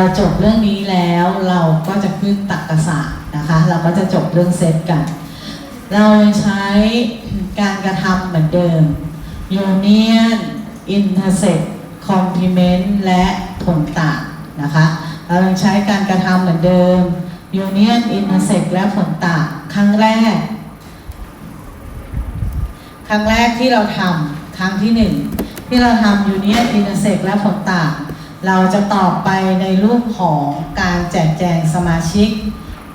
เราจบเรื่องนี้แล้วเราก็จะขึ้นตรรกศาสตร์นะคะ เราก็จะจบเรื่องเซตกัน เราใช้การกระทำเหมือนเดิม union intersect complement และผลต่างนะคะ เราใช้การกระทำเหมือนเดิม union intersect และผลต่างครั้งแรก ครั้งแรกที่เราทำครั้งที่หนึ่งที่เราทำ union intersect และผลต่าง เราจะตอบไปในรูปของการแจกแจงสมาชิก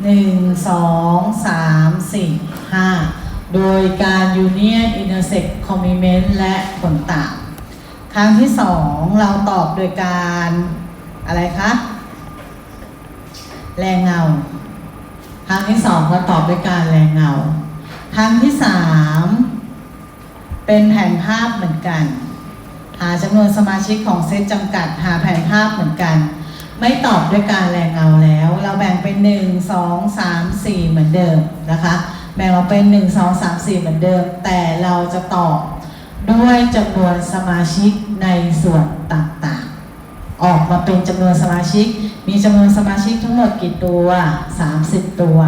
1 2 3 4 5 โดยการ union intersect complement และผลต่าง ครั้งที่สองเราตอบโดยการอะไรคะ แรงเงา ครั้งที่สองเราตอบโดยการแรงเงา ครั้งที่สามเป็นแผนภาพเหมือนกัน หาจำนวนสมาชิกของเซตจำกัด หาแผนภาพเหมือนกัน ไม่ตอบด้วยการแรงเงาแล้ว เราแบ่งเป็น 1 2 3 4 เหมือนเดิมนะคะ แบ่งออกเป็น 1 2 3 4 เหมือนเดิม แต่เราจะตอบด้วยจำนวนสมาชิกในส่วนต่างๆ ออกมาเป็นจำนวนสมาชิก มีจำนวนสมาชิกทั้งหมดกี่ตัว 30 ตัว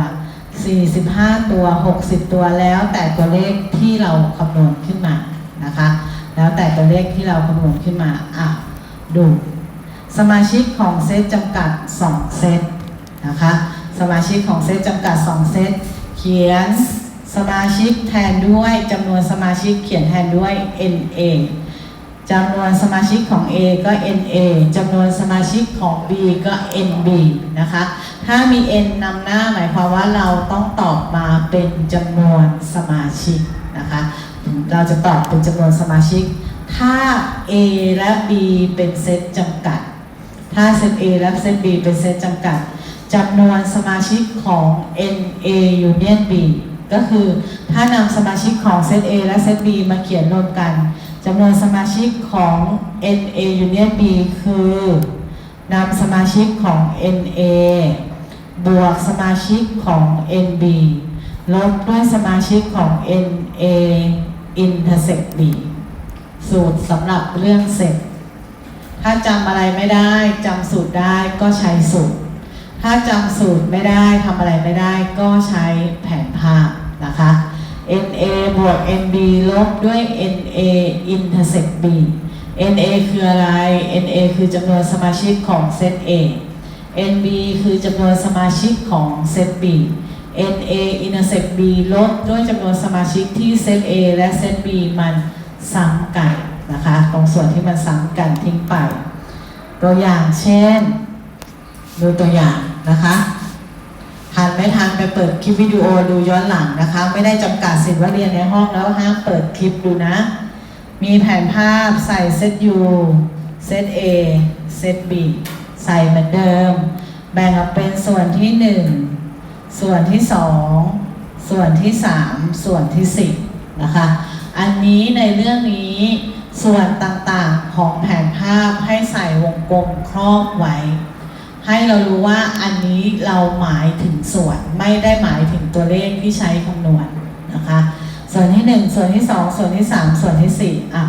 45 ตัว 60 ตัวแล้วแต่ตัวเลขที่เราคำนวณขึ้นมานะคะ แล้วแต่ตัวเลขที่เราคำนวณขึ้นมา อะ ดู สมาชิกของเซตจำกัด 2 เซตนะคะ สมาชิกของเซตจำกัด 2 เซต เขียนสมาชิกแทนด้วยจำนวนสมาชิกเขียนแทนด้วย NA จำนวนสมาชิกของ A ก็ NA จำนวนสมาชิกของ B ก็ NB นะคะ ถ้ามี N นำหน้าหมายความว่าเราต้องตอบมาเป็นจำนวนสมาชิกนะคะ เราจะตอบเป็นจำนวนสมาชิก ถ้า A และ B เป็นเซตจำกัด ถ้าเซต A และเซต B เป็นเซตจำกัดจำนวนสมาชิกของ NA Union B ก็คือถ้านำสมาชิกของเซต A และเซต B มาเขียนรวมกันจำนวนสมาชิกของ NA Union B คือนำสมาชิกของ NA บวกสมาชิกของ NB ลบด้วยสมาชิกของ NA intersect B สูตรสำหรับเรื่องเสร็จ ถ้าจำอะไรไม่ได้จำสูตรได้ก็ใช้สูตร ถ้าจำสูตรไม่ได้ทำอะไรไม่ได้ก็ใช้แผนภาพนะคะ NA บวก NB ลบด้วย NA intersect B NA คืออะไร NA คือจำนวนสมาชิกของเซต A NB คือจำนวนสมาชิกของเซต B NA intersect B ลบด้วยจำนวนสมาชิกที่เซต A และเซต B มันซ้ำกันนะคะ ตรงส่วนที่มันซ้ำกันทิ้งไป ตัวอย่างเช่น ดูตัวอย่างนะคะทันไม่ทันไปเปิดคลิปวิดีโอดูย้อนหลังนะคะ ไม่ได้จำกัดสิทธิ์ว่าเรียนในห้องแล้วห้ามเปิดคลิปดูนะ มีแผนภาพใส่เซต U เซต A เซต B ใส่เหมือนเดิม แบ่งออกเป็นส่วนที่ 1 ส่วนที่2ส่วนที่3ส่วนที่10นะคะ อันนี้ในเรื่องนี้ส่วนต่างๆของแผนภาพให้ใส่วงกลมครอบไว้ ให้เรารู้ว่าอันนี้เราหมายถึงส่วนไม่ได้หมายถึงตัวเลขที่ใช้คำนวณนะคะ ส่วนที่ 1 ส่วนที่ 2 ส่วนที่ 3 ส่วนที่4อะ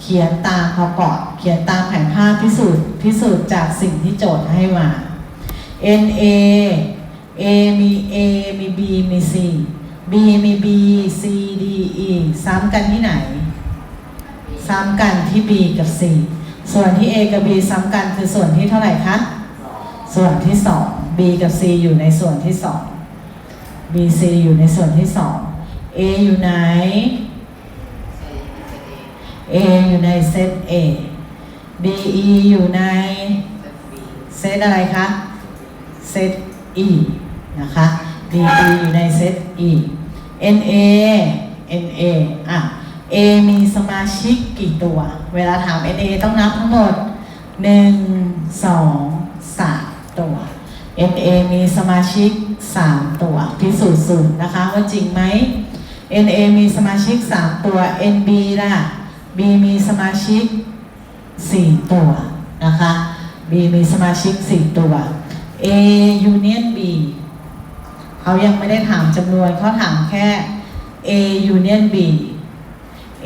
เขียนตามเขาก่อนเขียนตามแผนภาพพิสูจน์พิสูจน์จากสิ่งที่โจทย์ให้มา na A มี A มี B มี C B มี B C D E ซ้ำกันที่ไหน ซ้ำกันที่ B กับ C ส่วนที่ A กับ B ซ้ำกันคือส่วนที่เท่าไหร่คะ ส่วนที่ 2 B กับ C อยู่ในส่วนที่ 2 B C อยู่ในส่วนที่ 2 A อยู่ไหน A อยู่ในเซต A B E อยู่ในเซตอะไรคะ เซต E นะคะ D E อยู่ในเซต E N A N A อะ A มีสมาชิกกี่ตัว เวลาถาม N A ต้องนับทั้งหมด 1 2 3 ตัว N A มีสมาชิก 3 ตัวพิสูจน์สูตรนะคะว่าจริงไหม N A มีสมาชิก 3 ตัว N B ล่ะ B มีสมาชิก 4 ตัวนะคะ B มีสมาชิก 4 ตัว A union B เขายังไม่ได้ถามจำนวนเขาถามแค่ A union B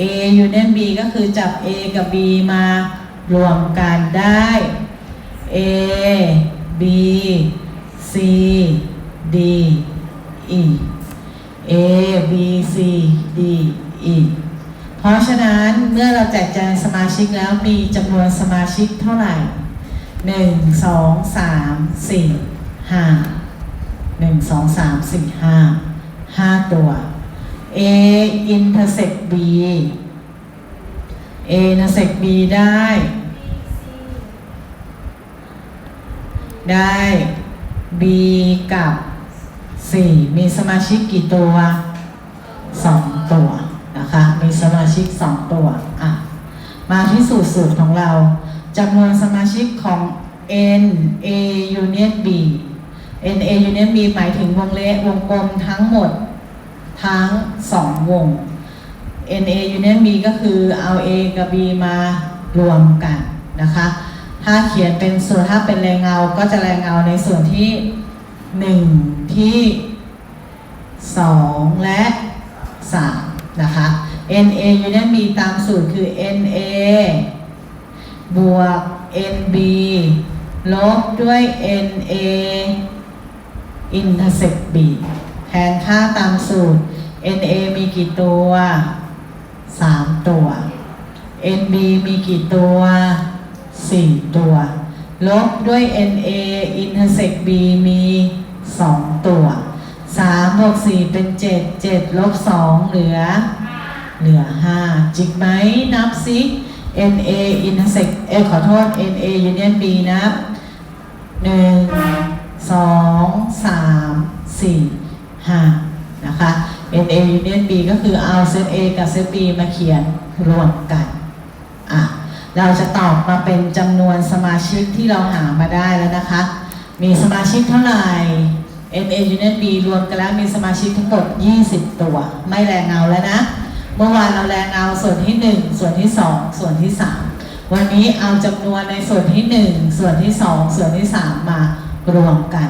A union B ก็คือจับ A กับ B มารวมกันได้ A B C D E A B C D E เพราะฉะนั้นเมื่อเราแจกแจงสมาชิกแล้วมีจำนวนสมาชิกเท่าไหร่หนึ่งสองสามสี่ หนึ่งสองสามสี่ห้าห้าตัว A intersect B A intersect B ได้ ได้ B กับ4มีสมาชิกกี่ตัว2ตัวนะคะ มีสมาชิก2ตัว อะ มาที่สูตรสูตรของเราจำนวนสมาชิกของ N A union B N A union B หมายถึงวงเล็กวงกลมทั้งหมดทั้ง2วง N A union B ก็คือเอา A กับ B มารวมกันนะคะ ถ้าเขียนเป็นส่วนถ้าเป็นแรงเงา ก็จะแรงเงาในส่วนที่ 1 ที่ 2 และ 3 นะคะ NA union B ตามสูตรคือ NA บวก NB ลบด้วย NA intersect B แทนค่าตามสูตร NA มีกี่ตัว 3 ตัว NB มีกี่ตัว 4 ตัว ลบด้วย NA intersect B มี 2 ตัว 3 บวก 4 เป็น 7 7 ลบ 2 เหลือ เหลือ 5 จิกไหม นับสิ NA intersect เอขอโทษ NA union B นับ 1 2 3 4 5 นะคะ NA union B ก็คือเอาเซต A กับเซต B มาเขียนรวมกันอะเราจะตอบมาเป็นจำนวนสมาชิกที่เราหามาได้แล้วนะคะ มีสมาชิกเท่าไหร่ NA Union B รวมกันแล้วมีสมาชิกทั้งหมด 20 ตัว ไม่แรงเงาแล้วนะ เมื่อวานเราแรงเงาส่วนที่ 1 ส่วนที่ 2 ส่วนที่ 3 วันนี้เอาจำนวนในส่วนที่ 1 ส่วนที่ 2 ส่วนที่ 3 มารวมกัน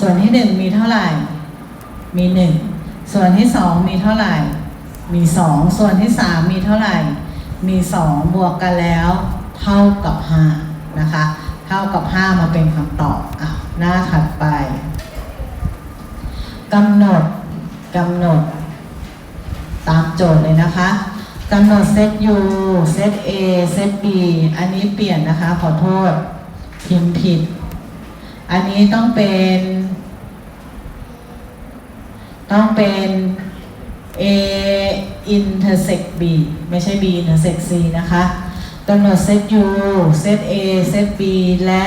ส่วนที่ 1 มีเท่าไหร่ มี 1 ส่วนที่2มีเท่าไหร่ มี2ส่วนที่3มีเท่าไหร่ มี2บวกกันแล้ว เท่ากับ5นะคะ เท่ากับ5มาเป็นคำตอบอะหน้าถัดไปกำหนดกำหนด ตามโจทย์เลยนะคะกำหนดเซต U เซต A เซต B อันนี้เปลี่ยนนะคะ ขอโทษพิมพ์ผิด อันนี้ต้องเป็น ต้องเป็น A intersect B ไม่ใช่ B intersect C นะคะกำหนดเซต U เซต A เซต B และ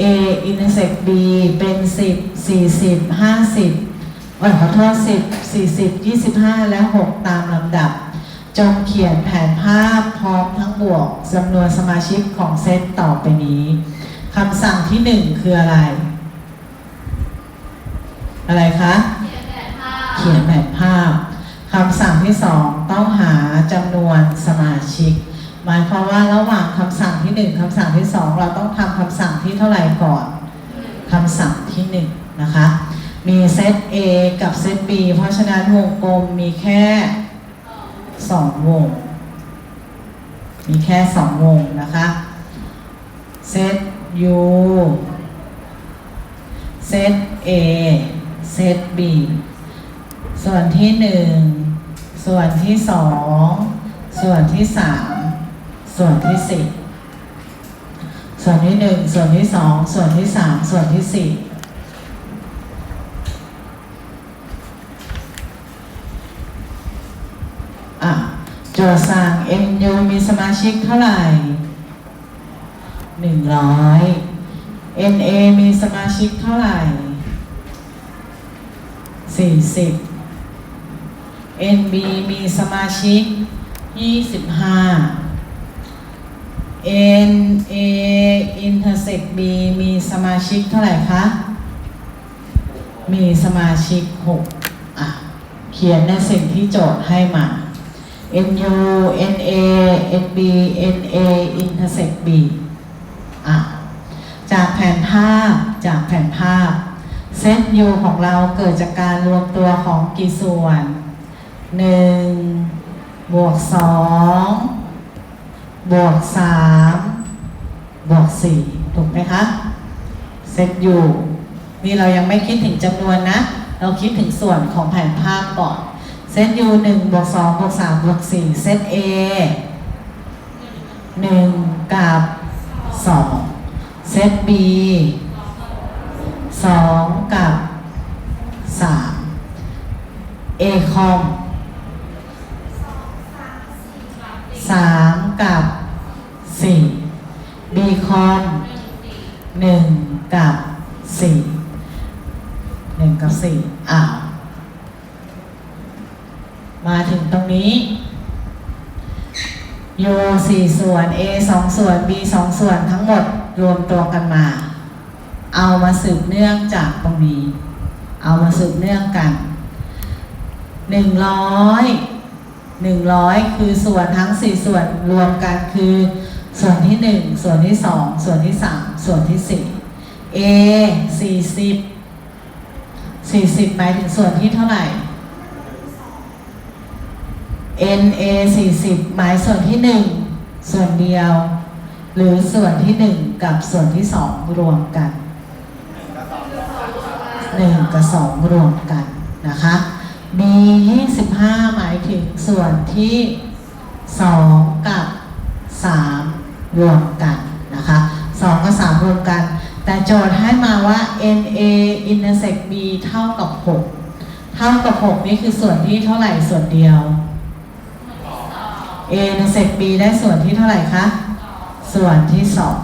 A intersect B เป็น 10 40 50เอ้ยขอโทษ10 40 25 และ 6 ตามลำดับ จงเขียนแผนภาพพร้อมทั้งบวกจำนวนสมาชิกของเซตต่อไปนี้คำสั่งที่ 1 คืออะไร อะไรคะ เขียนแผนภาพคำสั่งที่สองต้องหาจำนวนสมาชิก หมายความว่าระหว่างคำสั่งที่หนึ่งคำสั่งที่สองเราต้องทำคำสั่งที่เท่าไหร่ก่อนคำสั่งที่หนึ่งนะคะมีเซต A กับเซต B เพราะฉะนั้นวงกลมมีแค่สองวง มีแค่สองวงนะคะเซต U เซต A เซต B ส่วนที่หนึ่งส่วนที่สองส่วนที่สามส่วนที่สี่ส่วนที่หนึ่งส่วนที่สองส่วนที่สามส่วนที่สี่อะโจทย์สั่ง MU มีสมาชิกเท่าไหร่หนึ่งร้อย NA มีสมาชิกเท่าไหร่สี่สิบ NB มีสมาชิก 25 NA intersect B มีสมาชิกเท่าไหร่คะ มีสมาชิก 6 อะ เขียนในสิ่งที่โจทย์ให้มา NU NA NB NA intersect B อะ จากแผนภาพจากแผนภาพเซต U ของเราเกิดจากการรวมตัวของกี่ส่วน หนึ่งบวกสองบวกสามบวกสี่ถูกไหมคะ เซตยูนี่เรายังไม่คิดถึงจำนวนนะ เราคิดถึงส่วนของแผนภาพก่อน เซตยูหนึ่งบวกสองบวกสามบวกสี่เซตเอหนึ่งกับสองเซตบีสองกับสามเอคอม สามกับสี่บีคอมหนึ่งกับสี่หนึ่งกับสี่อ้าวมาถึงตรงนี้ u สี่ส่วน a สองส่วน b สองส่วนทั้งหมดรวมตัวกันมา เอามาสืบเนื่องจากตรงนี้ เอามาสืบเนื่องกันห นึ่งร้อยหนึ่งร้อยคือส่วนทั้งสี่ส่วนรวมกันคือ ส่วนที่หนึ่งส่วนที่สองส่วนที่สามส่วนที่สี่ a สี่สิบสี่สิบหมายถึงส่วนที่เท่าไหร่ N A 40หมายส่วนที่ 1 ส่วนเดียว หรือส่วนที่ 1 กับส่วนที่ 2 รวมกัน 1 กับ 2 รวมกันนะคะ B 25 หมายถึงส่วนที่ 2 กับ 3 รวมกันนะคะ 2 กับ 3 รวมกัน แต่โจทย์ให้มาว่า N A intersect B เท่ากับ 6 เท่ากับ 6 นี่คือส่วนที่เท่าไหร่ส่วนเดียว A ในเซก B ได้ส่วนที่เท่าไหร่คะ ส่วนที่สอง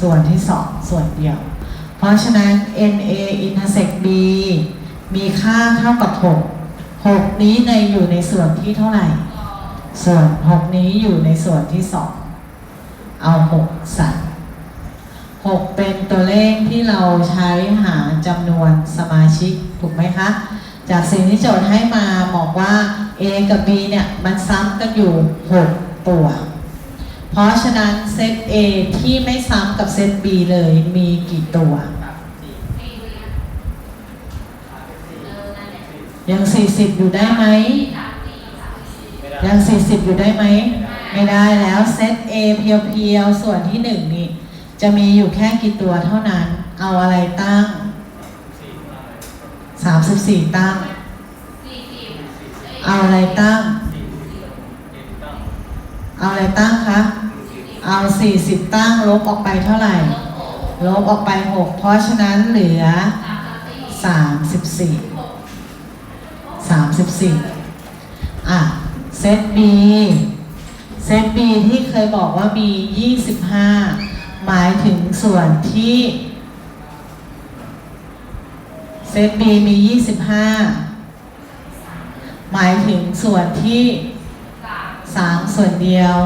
ส่วนที่สองส่วนเดียว เพราะฉะนั้น NA intersect B มีค่าเท่ากับ 6 6นี้ในอยู่ในส่วนที่เท่าไหร่ ส่วน6นี้อยู่ในส่วนที่2เอา6ใส่6เป็นตัวเลขที่เราใช้หาจำนวนสมาชิกถูกไหมคะ จากสิ่งที่โจทย์ให้มาบอกว่า A กับ B เนี่ย มันซ้ำกันอยู่ 6 ตัว เพราะฉะนั้นเซต A ที่ไม่ซ้ำกับเซต B เลยมีกี่ตัว ยัง 40 อยู่ได้ไหม ยัง 40 อยู่ได้ไหม ไม่ได้แล้วเซต A เพียวๆ ส่วนที่ 1 นี่ จะมีอยู่แค่กี่ตัวเท่านั้น เอาอะไรตั้ง 34 ตั้ง เอาอะไรตั้ง เอาอะไรตั้งคะ เอา 40 ตั้ง ลบออกไปเท่าไหร่ ลบออกไป 6 เพราะฉะนั้นเหลือ 34 34 อะ เซต B เซต B ที่เคยบอกว่า B 25 หมายถึงส่วนที่ เซต B มี 25 หมายถึงส่วนที่ 3 ส่วนเดียว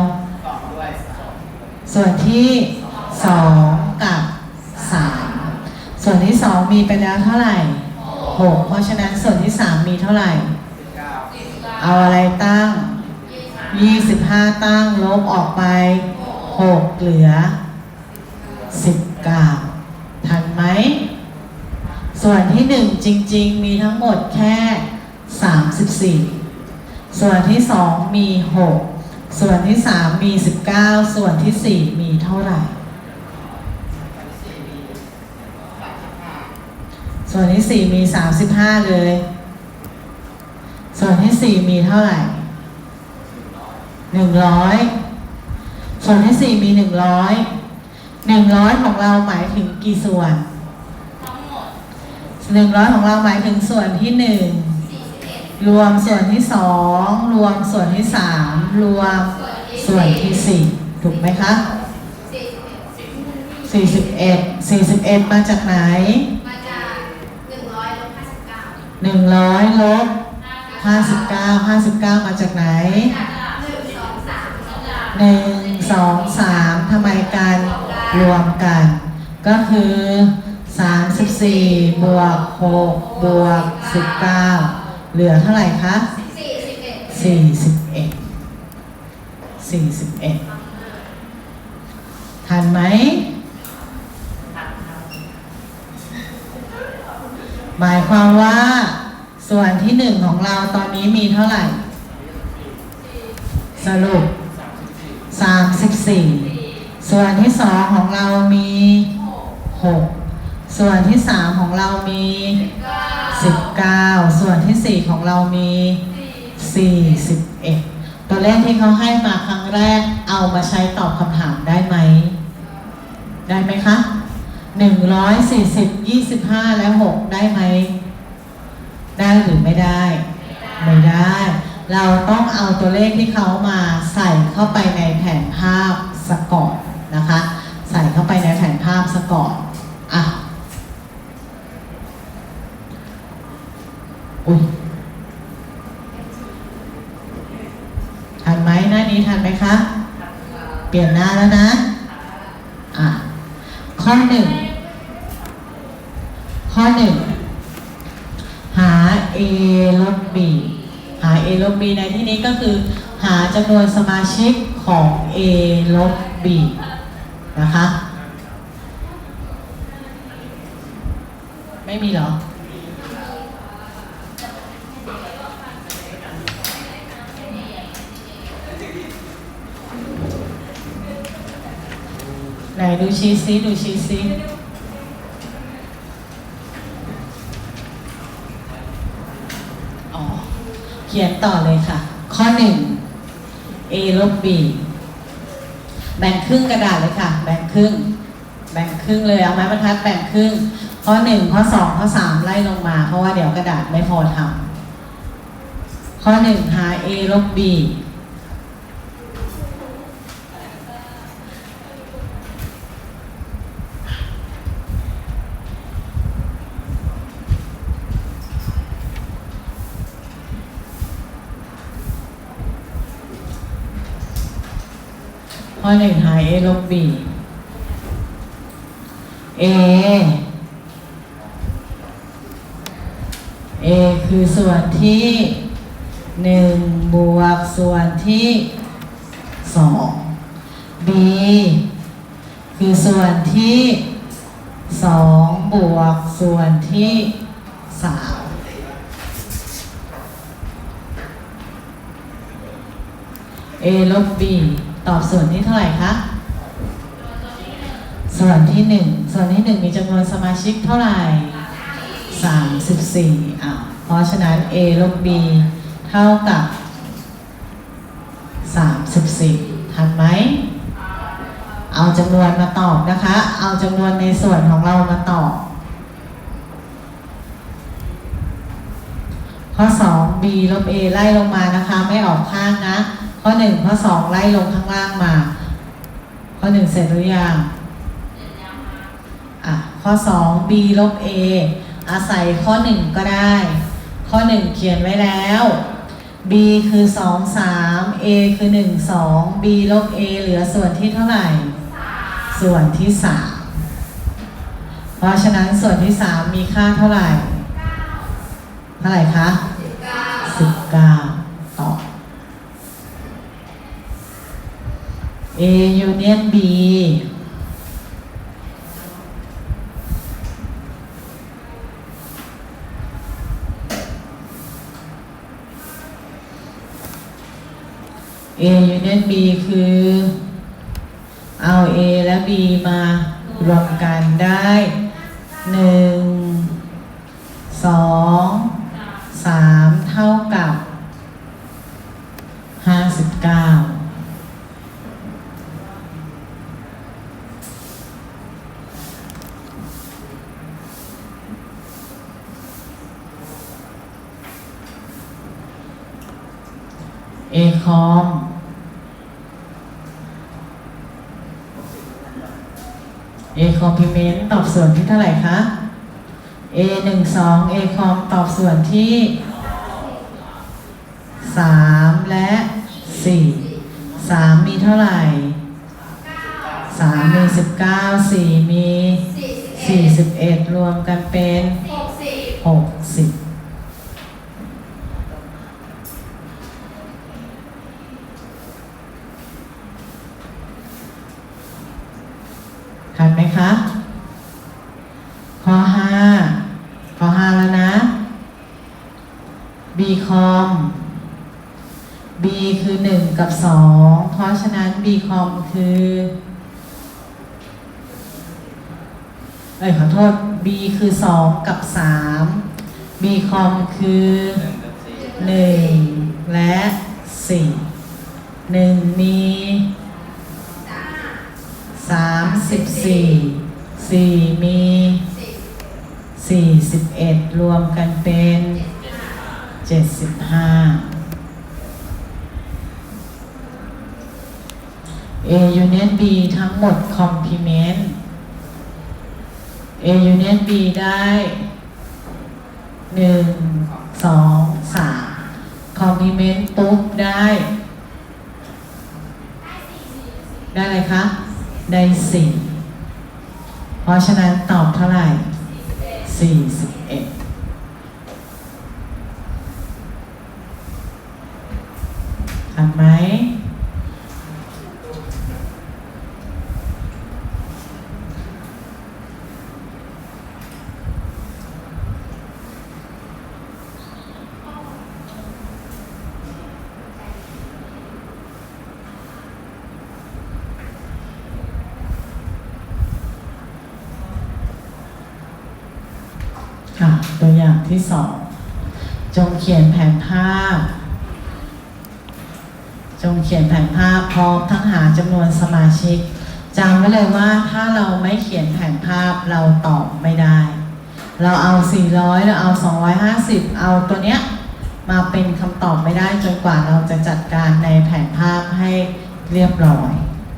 ส่วนที่ 2 กับ 3 ส่วนที่ 2 มีไปแล้วเท่าไหร่ 6 เพราะฉะนั้นส่วนที่ 3 มีเท่าไหร่ เอาอะไรตั้ง 25 ตั้งลบออกไป 6 เหลือ 19 ทันไหม ส่วนที่ 1 จริง ๆ มีทั้งหมดแค่ 34 ส่วนที่ 2 มี 6 ส่วนที่ 3 มี 19 ส่วนที่ 4 มีเท่าไหร่ ส่วนที่ 4 มี 35 เลย ส่วนที่4มีเท่าไหร่100ส่วนที่4มี100 100ของเราหมายถึงกี่ส่วน100ของเราหมายถึงส่วนที่1รวมส่วนที่2รวมส่วนที่3รวมส่วนที่4ถูกไหมคะ41 41มาจากไหน มาจากหนึ่งร้อยลบห้าสิบเก้าหนึ่งร้อยลบ ห้าสิบเก้าห้าสิบเก้ามาจากไหนหนึ่งสองสามทำไมกันรวมกัน ก็คือสามสิบสี่บวกหกบวกสิบเก้าเหลือเท่าไหร่คะสี่สิบเอ็ดสี่สิบเอ็ดสี่สิบเอ็ดทันไหมหมายความว่า ส่วนที่หนึ่งของเราตอนนี้มีเท่าไหร่ สรุป 34 ส่วนที่สองของเรามี 6 ส่วนที่สามของเรามีสิบเก้าส่วนที่สี่ของเรามีสี่สิบเอ็ดตัวเลขที่เขาให้มาครั้งแรกเอามาใช้ตอบคำถามได้ไหม ได้ไหมคะหนึ่งร้อยสี่สิบยี่สิบห้าและหกได้ไหม ได้หรือไม่ได้ ไม่ได้ เราต้องเอาตัวเลขที่เขามาใส่เข้าไปในแผนภาพสก่อนนะคะ ใส่เข้าไปในแผนภาพสก่อนอะอุ้ยทันไหมหน้านี้ทันไหมคะ เปลี่ยนหน้าแล้วนะ อะ ข้อหนึ่ง ข้อหนึ่ง หา a ลบ b หา a ลบ b ในที่นี้ก็คือ หา จำนวนสมาชิกของ a ลบ b นะคะ ไม่มีหรอ ไหนดูชีซิดูชีซิอ๋อเขียนต่อเลยค่ะ ข้อหนึ่ง a ลบ b แบ่งครึ่งกระดาษเลยค่ะ แบ่งครึ่ง แบ่งครึ่งเลยเอาไม้บรรทัดแบ่งครึ่ง ข้อหนึ่งข้อสองข้อสามไล่ลงมา เพราะว่าเดี๋ยวกระดาษไม่พอทำข้อหนึ่งหา a ลบ b ข้อหนึ่งหา a ลบ b a a คือส่วนที่หนึ่งบวกส่วนที่สอง b คือส่วนที่สองบวกส่วนที่สาม a ลบ b ตอบส่วนที่เท่าไหร่คะส่วนที่หนึ่งส่วนที่หนึ่งมีจำนวนสมาชิกเท่าไหร่สามสิบสี่อะเพราะฉะนั้น a ลบ b เท่ากับสามสิบสี่ทันไหม เอาจำนวนมาตอบนะคะ เอาจำนวนในส่วนของเรามาตอบ ข้อ2 b ลบ a ไล่ลงมานะคะ ไม่ออกข้างนะ ข้อ1ข้อ2ไล่ลงข้างล่างมา ข้อ1เสร็จหรือยังอะข้อ2 b ลบ a อาศัยข้อ1ก็ได้ ข้อ1เขียนไว้แล้ว b คือ2 3 a คือ1 2 b ลบ a เหลือส่วนที่เท่าไหร่ ส่วนที่3เพราะฉะนั้นส่วนที่3มีค่าเท่าไหร่ เท่าไหร่คะสิบเก้าต่อ A union B A union B คือ เอา A และ B มารวมกันได้หนึ่งสองสามเท่ากับห้าสิบเก้า เอคอม A คอมพิเมนต์ตอบส่วนที่เท่าไหร่คะ A หนึ่งสอง A คอมตอบส่วนที่สามและสี่สามมีเท่าไหร่สามมีสิบเก้าสี่มีสี่สิบเอ็ดรวมกันเป็นหกสิบ หกสิบทันไหมคะ ข้อห้าข้อห้าแล้วนะ b คอม b คือหนึ่งกับสองเพ ราะฉะนั้น b คอมคือเอ้ยขอโทษ b คือ 2 กับ 3 B คอมคือหนึ่งกับสี่1และ 4 1 มี 34 4 มี 41 รวมกันเป็นเจ็ดสิบห้า75 A union B ทั้งหมด complement A union B ได้1 2 3 complement ปุ๊บได้ ได้อะไรคะ ได้4เพราะฉะนั้นตอบเท่าไหร่41ทำไหม ค่ะ ตัว อย่างที่สองจงเขียนแผนภาพ จงเขียนแผนภาพพร้อมทั้งหาจำนวนสมาชิกจำไว้เลยว่าถ้าเราไม่เขียนแผนภาพเราตอบไม่ได้ เราเอา 400 เราเอา 250 เอาตัวเนี้ยมาเป็นคำตอบไม่ได้จนกว่าเราจะจัดการในแผนภาพให้เรียบร้อย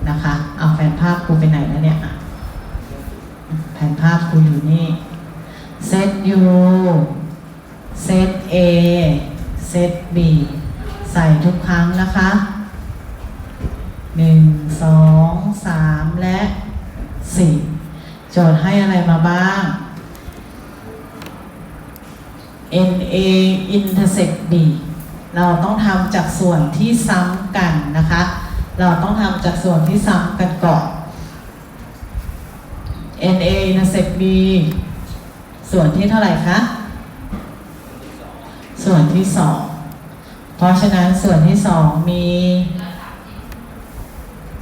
นะคะ เอาแผนภาพกูไปไหนแล้วเนี่ย แผนภาพกูอยู่นี่ เซต U เซต A เซต B ใส่ทุกครั้งนะคะหนึ่งสองสามและสี่โจทย์ให้อะไรมาบ้าง NA intersect B เราต้องทำจากส่วนที่ซ้ำกันนะคะ เราต้องทำจากส่วนที่ซ้ำกันก่อน NA intersect B ส่วนที่เท่าไหร่คะ ส่วนที่สอง เพราะฉะนั้นส่วนที่สองมี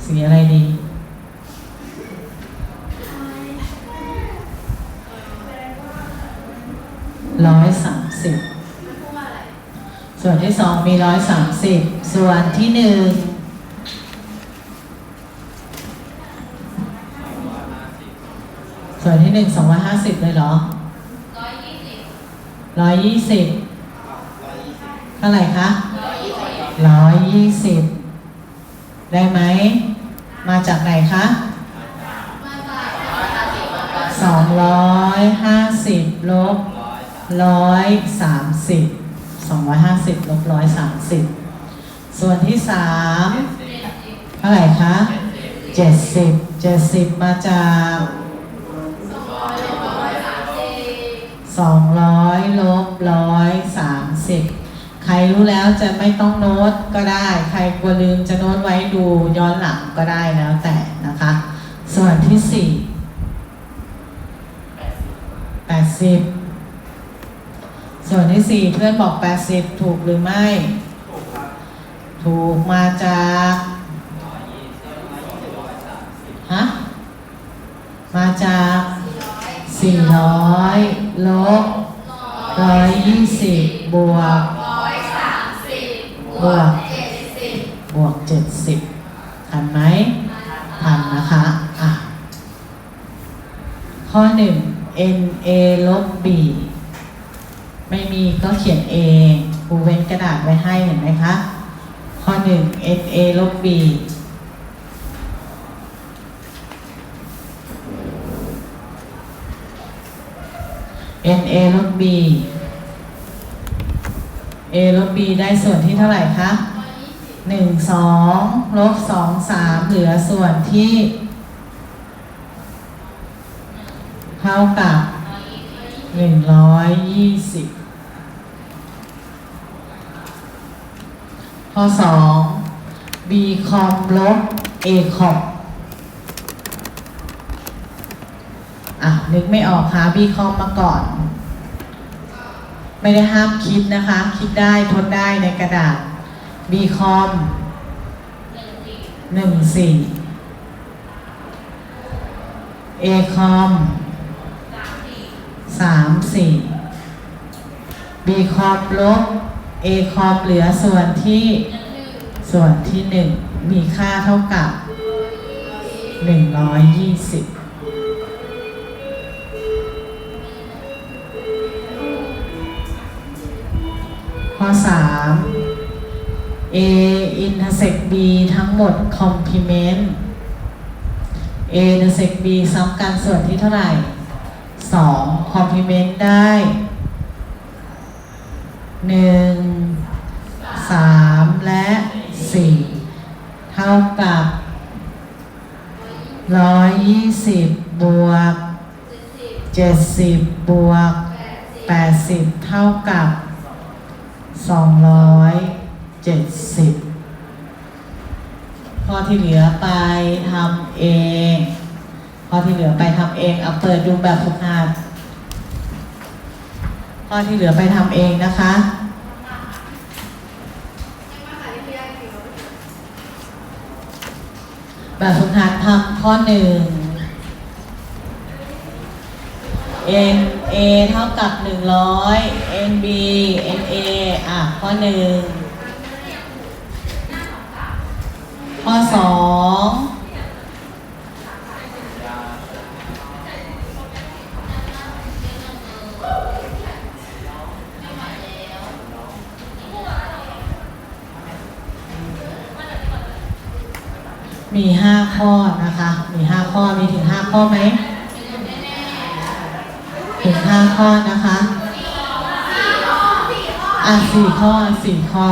สีอะไรดี ร้อยสามสิบ ส่วนที่สองมีร้อยสามสิบ ส่วนที่หนึ่งส่วนที่หนึ่งสองร้อยห้าสิบเลยเหรอ ร้อยยี่สิบเท่าไหร่คะร้อยยี่สิบได้ไหม มาจากไหนคะสองร้อยห้าสิบลบร้อยสามสิบสองร้อยห้าสิบลบร้อยสามสิบส่วนที่สามเท่าไหร่คะเจ็ดสิบเจ็ดสิบมาจาก สองร้อยลบร้อยสามสิบใครรู้แล้วจะไม่ต้องโน้ตก็ได้ ใครกลัวลืมจะโน้ตไว้ดูย้อนหลังก็ได้แล้วแต่นะคะ ส่วนที่สี่แปดสิบส่วนที่สี่เพื่อนบอกแปดสิบถูกหรือไม่ ถูกครับถูกมาจากร้อย ยี่สิบร้อยยี่สิบบวกร้อยสามสิบฮะมาจากสี่ร้อยลบร้อยยี่สิบบวกบวกบวกเจ็ดสิบทันไหมทันนะคะอะข้อหนึ่ง n a ลบ b ไม่มีก็เขียน a ครูเว้นกระดาษไว้ให้เห็นไหมคะ ข้อหนึ่ง n a ลบ b n a ลบ b a ลบ b ได้ส่วนที่เท่าไหร่คะหนึ่งสองลบสองสามเหลือส่วนที่ เท่ากับหนึ่งร้อยยี่สิบข้อสอง b คอมลบ a คอมอะ นึกไม่ออกหา b คอมมาก่อน ไม่ได้ห้ามคิดนะคะ คิดได้ทดได้ในกระดาษ b คอมหนึ่งสี่ a คอมสามสี่ b คอมลบ a คอมเหลือส่วนที่ส่วนที่หนึ่งมีค่าเท่ากับหนึ่งร้อยยี่สิบ ข้อสาม a intersect b ทั้งหมด complement a intersect b ซ้ำกันส่วนที่เท่าไหร่สอง complement ได้หนึ่งสามและสี่เท่ากับร้อยยี่สิบวกเจ็ดสิบวกแปดสิบเท่ากับ สองร้อยเจ็ดสิบข้อที่เหลือไปทำเองข้อที่เหลือไปทำเองเอาเปิดดูแบบฝึกหัดข้อที่เหลือไปทำเองนะคะแบบฝึกหัดทำข้อหนึ่ง n a เท่ากับหนึ่งร้อย n b n a อะ ข้อหนึ่งข้อสองมีห้าข้อนะคะ มีห้าข้อ มีถึงห้าข้อไหม ห้าข้อนะคะอะสี่ข้อสี่ข้อ